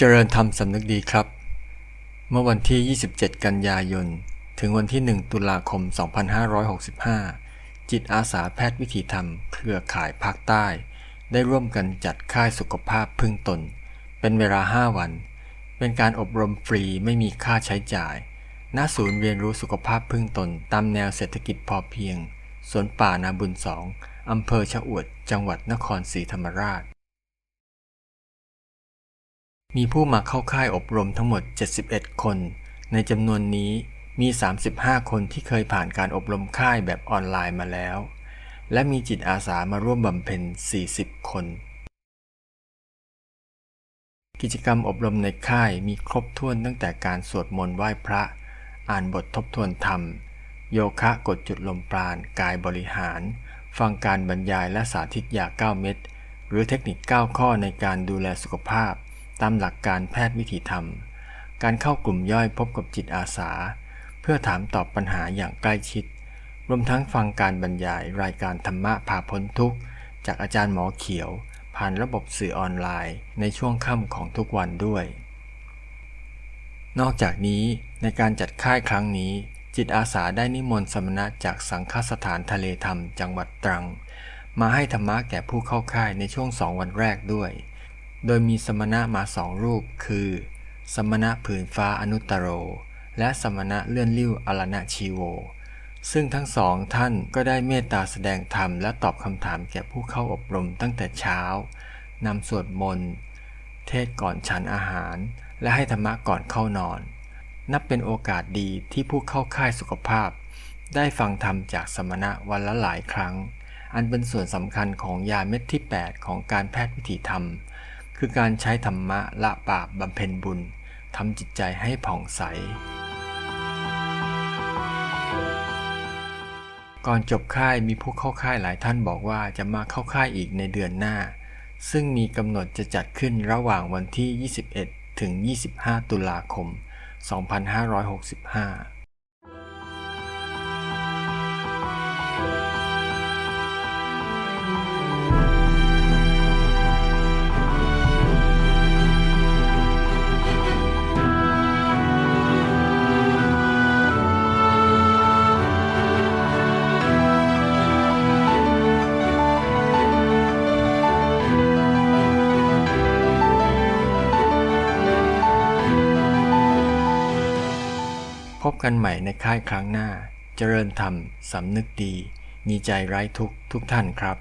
เจริญธรรมสำนึกดีครับ เมื่อวันที่ 27 กันยายน ถึงวันที่ 1 ตุลาคม 2565 จิตอาสาแพทย์วิถีธรรม เครือข่ายภาคใต้ ได้ร่วมกันจัดค่ายสุขภาพพึ่งตน เป็นเวลา 5 วัน เป็นการอบรมฟรีไม่มีค่าใช้จ่าย ณ ศูนย์เรียนรู้สุขภาพพึ่งตน ตามแนวเศรษฐกิจพอเพียง สวนป่านาบุญสองอำเภอชะอวด จังหวัดนครศรีธรรมราช มีผู้มาเข้าค่ายอบรมทั้งหมด 71 คน ในจำนวนนี้มี 35 คนที่เคยผ่านการอบรมค่ายแบบออนไลน์มาแล้ว และมีจิตอาสามาร่วมบำเพ็ญ 40 คน กิจกรรมอบรมในค่ายมีครบถ้วนตั้งแต่การสวดมนต์ไหว้พระ อ่านบททบทวนธรรม โยคะกดจุดลมปราณ กายบริหาร ฟังการบรรยายและสาธิตยา 9 เม็ดหรือเทคนิค 9 ข้อในการดูแลสุขภาพ ตามหลักการแพทย์วิถีธรรม การเข้ากลุ่มย่อยพบกับจิตอาสา เพื่อถามตอบปัญหาอย่างใกล้ชิด รวมทั้งฟังการบรรยายรายการธรรมะพาพ้นทุกข์ จากอาจารย์หมอเขียว ผ่านระบบสื่อออนไลน์ ในช่วงค่ำของทุกวันด้วย นอกจากนี้ในการจัดค่ายครั้งนี้ จิตอาสาได้นิมนต์สมณะจากสังฆสถานทะเลธรรมจังหวัดตรัง มาให้ธรรมะแก่ผู้เข้าค่ายในช่วงสองวันแรกด้วย โดยมีสมณะมาสองรูปคือ สมณะผืนฟ้าอนุตตโร และสมณะเลื่อนลิ้วอรณชีโว ซึ่งทั้งสองท่านก็ได้เมตตาแสดงธรรมและตอบคำถามแก่ผู้เข้าอบรมตั้งแต่เช้านำสวดมนต์ เทศก่อนฉันอาหาร และให้ธรรมะก่อนเข้านอน นับเป็นโอกาสดีที่ผู้เข้าค่ายสุขภาพ ได้ฟังธรรมจากสมณะวันละหลายครั้ง อันเป็นส่วนสำคัญของยาเม็ดที่ 8 ของการแพทย์วิถีธรรม คือการใช้ธรรมะละบาปบำเพ็ญบุญทำจิตใจให้ผ่องใส ก่อนจบค่ายมีผู้เข้าค่ายหลายท่านบอกว่าจะมาเข้าค่ายอีกในเดือนหน้า ซึ่งมีกำหนดจะจัดขึ้นระหว่างวันที่ 21 ถึง 25 ตุลาคม 2565 พบกันใหม่ในค่ายครั้งหน้า เจริญธรรม สำนึกดี มีใจไร้ทุกทุกท่านครับ